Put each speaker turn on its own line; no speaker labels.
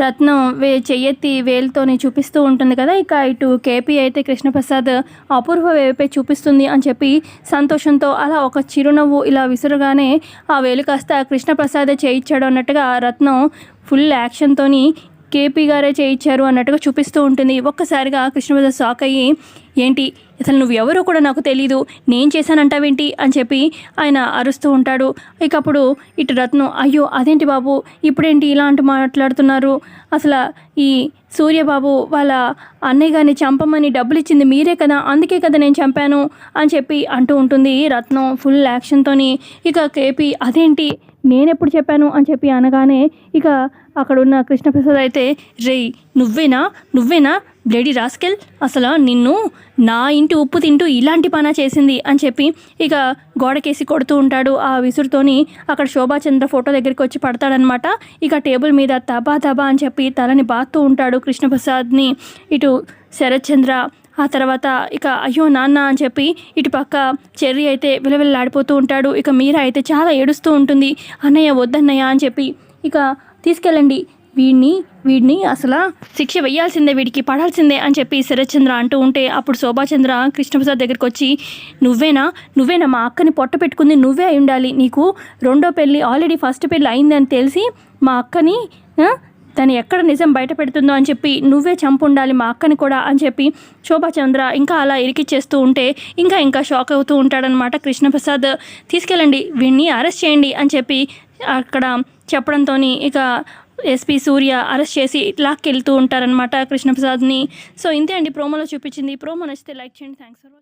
రత్నం వే చెయ్యెత్తి వేలుతోని చూపిస్తూ ఉంటుంది కదా. ఇక ఇటు కేపీ అయితే కృష్ణప్రసాద్ అపూర్వ వేపే చూపిస్తుంది అని చెప్పి సంతోషంతో అలా ఒక చిరునవ్వు ఇలా విసురుగానే ఆ వేలు కాస్త కృష్ణప్రసాదే చేయించాడు అన్నట్టుగా రత్నం ఫుల్ యాక్షన్తోని కేపీ గారే చేయించారు అన్నట్టుగా చూపిస్తూ ఉంటుంది. ఒక్కసారిగా కృష్ణప్రసాద్ షాక్ అయ్యి ఏంటి? అసలు నువ్వు ఎవరో కూడా నాకు తెలీదు. నేను చేశానంటావేంటి? అని చెప్పి ఆయన అరుస్తూ ఉంటాడు. ఇక అప్పుడు ఇటు రత్నం అయ్యో అదేంటి బాబు? ఇప్పుడేంటి ఇలాంటి మాట్లాడుతున్నారు? అసలు ఈ సూర్యబాబు వాళ్ళ అన్నయ్య గారిని చంపమని డబ్బులు ఇచ్చింది మీరే కదా? అందుకే కదా నేను చంపాను? అని చెప్పి అంటూ ఉంటుంది రత్నం ఫుల్ యాక్షన్తోని. ఇక కేపీ అదేంటి? నేనెప్పుడు చెప్పాను అని చెప్పి అనగానే ఇక అక్కడున్న కృష్ణప్రసాద్ అయితే రేయ్ నువ్వేనా? నువ్వేనా? Bloody rascal? అసలు నిన్ను నా ఇంటి ఉప్పు తింటూ ఇలాంటి పనా చేసింది? అని చెప్పి ఇక గోడకేసి కొడుతూ ఉంటాడు. ఆ విసురుతోని అక్కడ శోభాచంద్ర ఫోటో దగ్గరికి వచ్చి పడతాడనమాట. ఇక టేబుల్ మీద తబా తబా అని చెప్పి తలని బాత్తూ ఉంటాడు కృష్ణప్రసాద్ని. ఇటు శరత్చంద్ర ఆ తర్వాత ఇక అయ్యో నాన్న అని చెప్పి ఇటు పక్క చెర్రీ అయితే విలవిల్లాడిపోతూ ఉంటాడు. ఇక మీరా అయితే చాలా ఏడుస్తూ ఉంటుంది. అన్నయ్య వద్దన్నయ్య అని చెప్పి ఇక తీసుకెళ్ళండి. వీడిని వీడిని అసలు శిక్ష వెయ్యాల్సిందే వీడికి పడాల్సిందే అని చెప్పి శరత్చంద్ర అంటూ ఉంటే అప్పుడు శోభాచంద్ర కృష్ణప్రసాద్ దగ్గరికి వచ్చి నువ్వేనా నువ్వేనా మా అక్కని పొట్ట పెట్టుకుంది నువ్వే అయి ఉండాలి. నీకు రెండో పెళ్ళి ఆల్రెడీ ఫస్ట్ పెళ్ళి అయిందని తెలిసి మా అక్కని తను ఎక్కడ నిజం బయట పెడుతుందో అని చెప్పి నువ్వే చంపుండాలి మా అక్కని కూడా అని చెప్పి శోభాచంద్ర ఇంకా అలా ఇరికిచ్చేస్తూ ఉంటే ఇంకా ఇంకా షాక్ అవుతూ ఉంటాడనమాట కృష్ణప్రసాద్. తీసుకెళ్ళండి వీడిని అరెస్ట్ చేయండి అని చెప్పి అక్కడ చెప్పడంతో ఇక ఎస్పీ సూర్య అరెస్ట్ చేసి లాక్కెళ్తూ ఉంటారనమాట కృష్ణప్రసాద్ని. సో ఇంతే అండి ప్రోమోలో చూపించింది. ప్రోమో నచ్చితే లైక్ చేయండి. Thanks for